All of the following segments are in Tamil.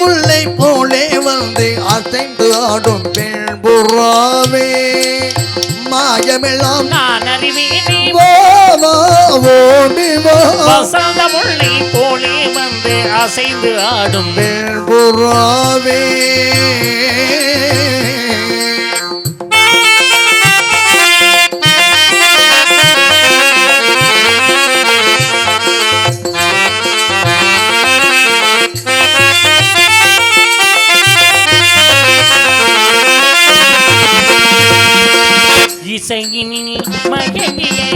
முல்லை போலே வந்து அசைந்து ஆடும் பெண் புறாவே. மாயமெல்லாம் நான் அறிவேனே. வா வா ஓடி வா. வசந்த முல்லை போலே வந்து அசைந்து ஆடும் பெண் புறாவே இசையினி மகனியே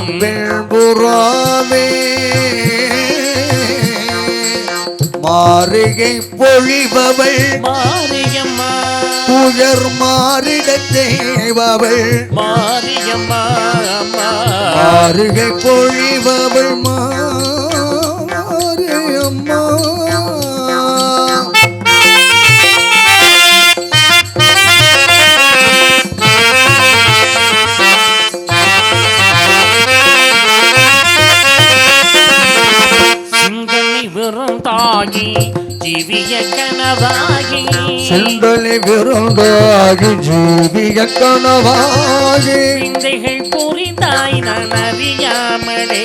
ஆடும் வெண்புறாவே மாறிகை பொழிபவள். மாரியம்மா துயர் மாறிடத் தேவவள் மாரியம்மா மாறுகை பொழிபவள். மாரியம்மா தாகி ஜீவிய கனவாகி. செந்தலை விருந்தாகி ஜீவிய கனவாகி. விந்தைகள் புரிந்தாய் நான் அறியாமலே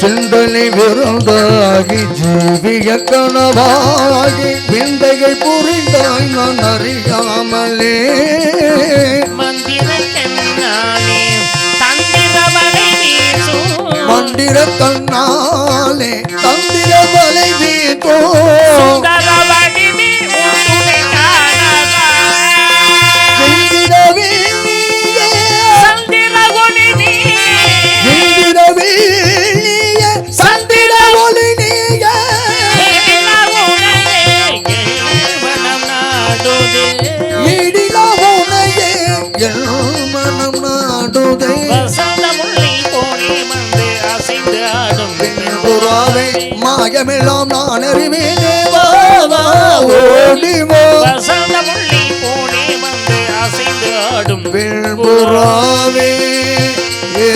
சிந்தனை விருந்தாகி ஜீவிய கனவாகி. விந்தைகள் புரிந்தாய் நான் அறியாமலே மந்திர கண்ணாலே மந்திர கண்ணாலே தந்திர வலை வீட்டோ காணவா வெந்திரவே വാവേ മായമെല്ലാം നാണറിവേ വാവാ ഓടിമോ. വസന്തമുള്ളി പോണേ വന്ന് അസൈന്താടും വെൾപുറാവേ ഏ.